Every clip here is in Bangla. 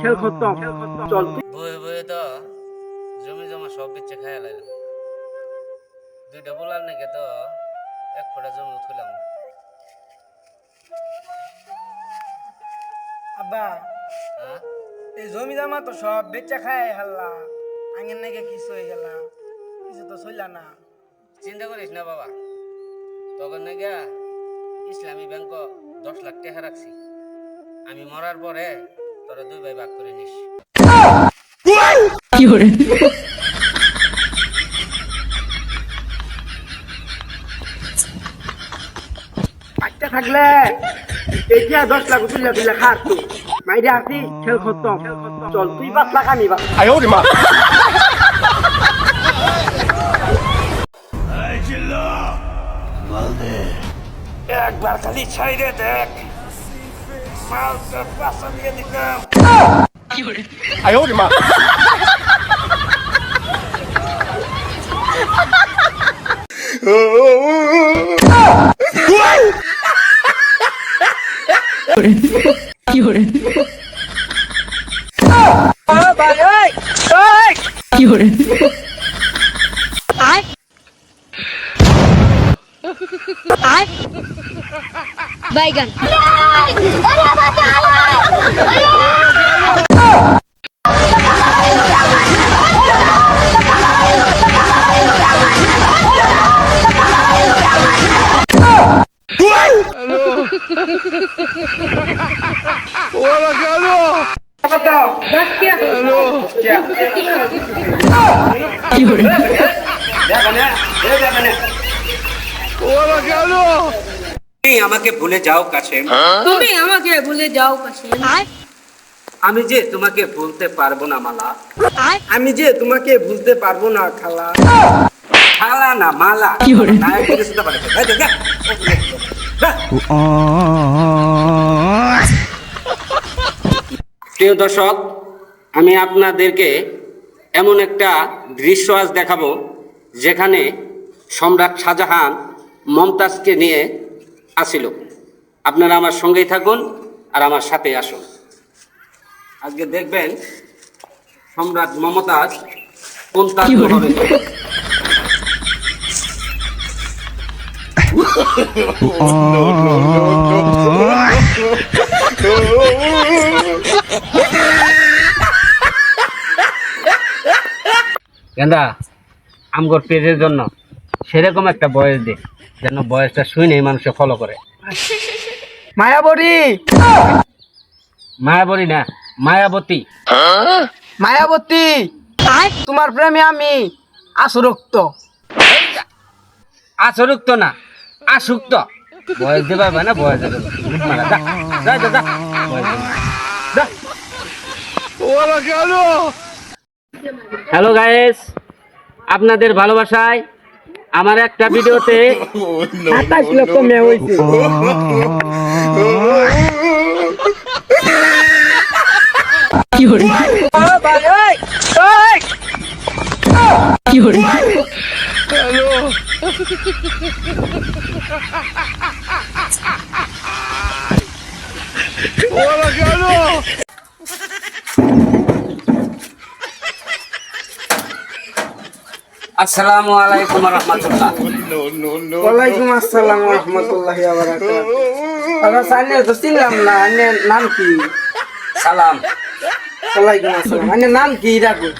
খেল খতম। চল। বয়ে বয়ে তো জমি জমা সব বিচ্ছে খাইয়া লাইল দুইটা বলার নাকি তো এক ফোঁটা জমি উঠলাম আব্বা হ্যাঁ? এই জমি জামা তো সব বেচা খায় হাল্লা। আঙের নাকি কিছু হয়ে গেল। কিছু তো চললা না। চিন্তা করিস না বাবা। তখন নাকি ইসলামী ব্যাংক দশ লাখ টাকা রাখছি। আমি মরার পরে তোরা দুই ভাই ভাগ করে নিস। বাচ্চা থাকলে এতিয়া দশ লাখ তুলিয়া তুলিয়া খার তুই মাইরে আসি খেল খতম। চল তুই পাঁচ লাখ আমি বা একবার খালি ছাইরে দেখ। 有人！哎呦我的妈！有人！有人！有人！二八开，有人。বাইগান Hola, Carlos. Hello. Gracias. Hello. আমাকে ভুলে যাও কাছে। তুমি আমাকে ভুলে যাও কাছে। আমি যে তোমাকে ভুলতে পারব না মালা। আমি যে তোমাকে ভুলতে পারব না খালা। খালা না মালা। নায়ক বলে পারে। প্রিয় দর্শক আমি আপনাদেরকে এমন একটা দৃশ্য আজ দেখাবো যেখানে সম্রাট শাহজাহান মমতাজকে নিয়ে আসিল। আপনারা আমার সঙ্গেই থাকুন আর আমার সাথে আসুন। আজকে দেখবেন সম্রাট মমতাজ কোন কাজ হবে গেন্দা আমগর পেজের জন্য। সেরকম একটা বয়স দে যেন বয়সটা শুনেই মানুষে ফলো করে। মায়াবরী মায়াবরী না মায়াবতী। মায়াবতী! তোমার প্রেমে আমি আসরক্ত আসরুক্ত না আসুক্ত। বয়স দেবা না বয়স দেবে যা যা যা যা। বয়স দে। যা হ্যালো গাইস আপনাদের ভালোবাসায় আমার একটা ভিডিওতে সাতাশ লক্ষ মেয়ে হয়েছে আসসালামু আলাইকুম রহমতুল্লাহ। ওয়ালাইকুম আসসালাম রহমতুল্লাহি আবার তো চিনলাম না আন্নের নাম কি? সালাম। ওয়ালাইকুম আসসালাম। আন্নের নাম কি ডাকুন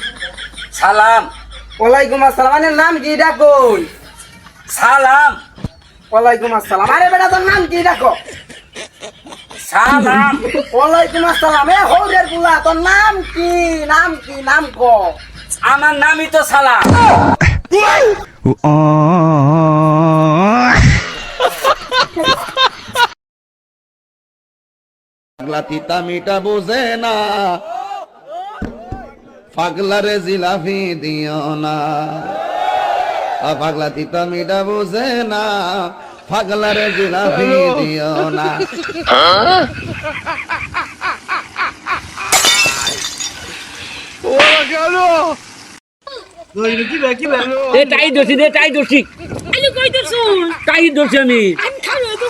সালাম। ওয়ালাইকুম আসসালাম। আন্নের নাম কি ডাকুন সালাম। ওয়ালাইকুম আসসালাম। আরে বেটা তোর নাম কি ডাকো? সালাম। ওয়ালাইকুম আসসালাম। এ হৌরেরগুলা তোর নাম কি? নাম কি? নাম কো? আমার নামই তো সালাম। পাগলা তিতা মিটা বোঝে না। পাগলারে জিলাফি দিও না। পাগলা তিতা মিটা বোঝে না। পাগলারে জিলাফি দিও না। এ টাই দোষী দে টাই দোষী আলু কই তো শুন টাই দোষী আমি। আমি খালো তো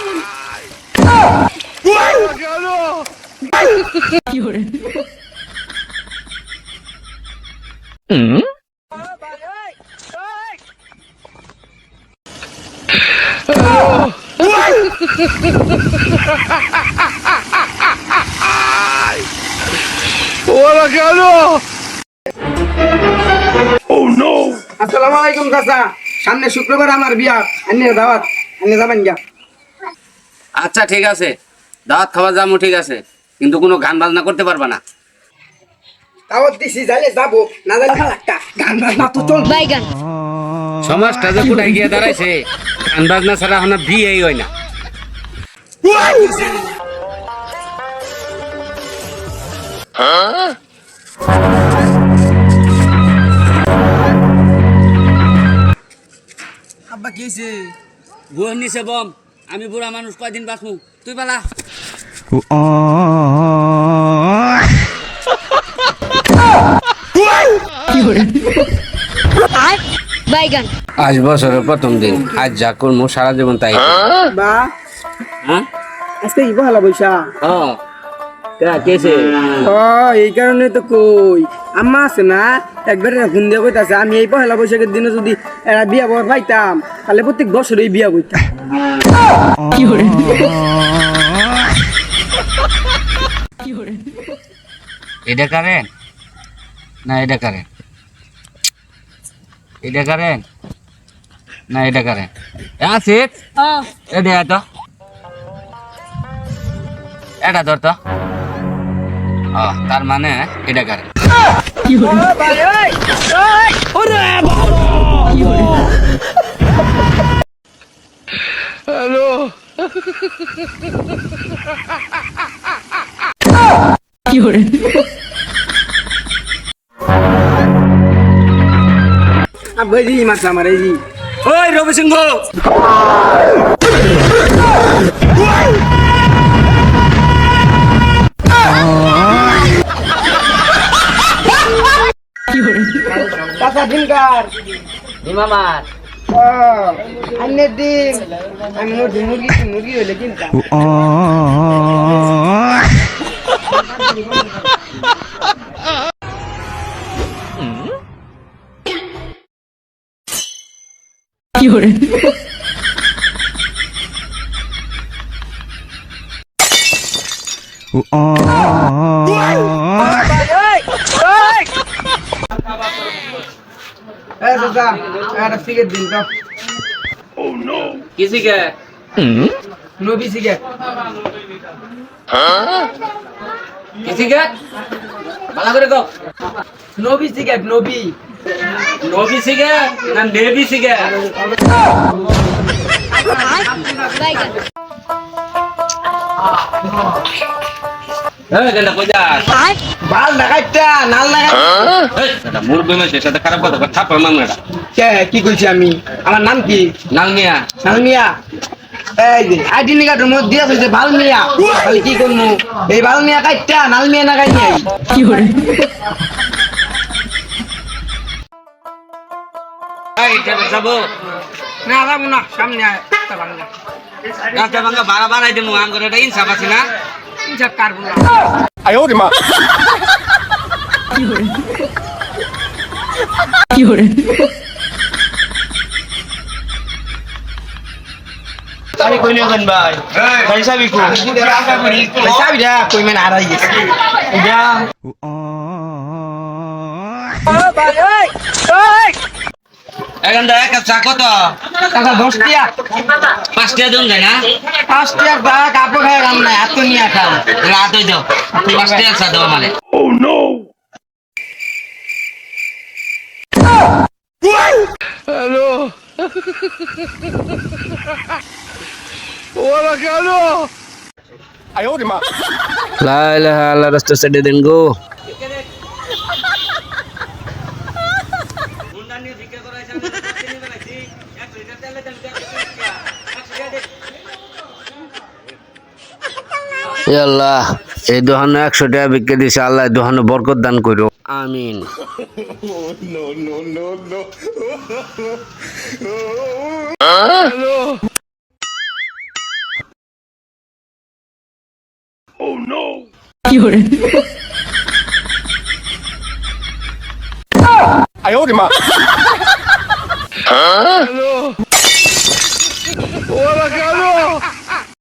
আসসালামু আলাইকুম চাচা। সামনে শুক্রবার আমার বিয়া। আন্নে দাওয়াত। আন্নে যাবেন গা আচ্ছা ঠিক আছে। দাওয়াত খাবার যাব ঠিক আছে। কিন্তু কোনো গান বাজনা করতে পারবা না। দাওয়াত দিছি যাইলে যাব। না যাইলে গান বাজনা তো সমাজটা যে কোথায় গিয়ে দাঁড়াইছে গান বাজনা ছাড়া এখন আর বিয়েই হয় না। হইছে বুয়ের নিচে বম আমি বুড়া মানুষ কয়দিন বাঁচমু? তুই পালা। বাইগান আজ বছরের প্রথম দিন আজ যা করব সারা জীবন তাই। বা হ্যাঁ? আজকে কি ভালো বৈশা কা কেছে ও এই কারণে তো কই। আম্মা আছে না একবারে ফোন দিয়ে কইতাছে আমি এই পহেলা বৈশাখের দিনে যদি এরা বিয়া বর পাইতাম তাহলে প্রত্যেক বছরই বিয়া বইতাম এটা কারেন না এটা কারেন এটা কারেন না এটা কারেন আছে? এটা তো এটা। ধর তো। ও তার মানে এটা কারেন আব্বা এই যে মাছ আমার এই যে। ওই রবি দিনকার ইমামার ও আমি মুরগি মুরগি মুরগি হইলে কিনতাম এ চাচা একটা সিগারেট দিন তো কি নবী সিগারেট কি ভালো করে কো নবী সিগারেট নবী। নবী শিখে না নেবি বাইগান এই গেলা কইজা বাল লাগাইতা নাল লাগাই সাথে খারাপ কথা এটা। কে কি কইছি আমি? আমার নাম কি? নালমিয়া। নালমিয়া? এই যে আইডেন্টি কার্ডের মধ্যে তাহলে কি করব এই কাইটা নালমিয়া না কাই নাই এই যাব না যাব না সামনে আয় রাস্তা ভাঙ্গা ভাড়া বাড়াই দেবো আম এটা ইনসাফ আছে না? ইনসাফ কারবো না চাবি দা কই মানে হারাই গেছে যা এখানটা এক কাপ চা কত টাকা দশ টিয়া পাঁচ টাকা দিন যায় না পাঁচ টিয়ার বা কাপড় খায় কাম নাই হাত নিয়ে খাম রাত হয়ে যাও পাঁচ টাকা চা দেওয়া মানে লা ইলাহা আল্লাহ রাস্তা সাইডে দেন গো এ আল্লাহ এই দোহানো একশো টাকা বিক্রি দিছে আল্লাহ এই দোহানো বরকত দান করো আমিন। আয় ওরে মা হ্যালো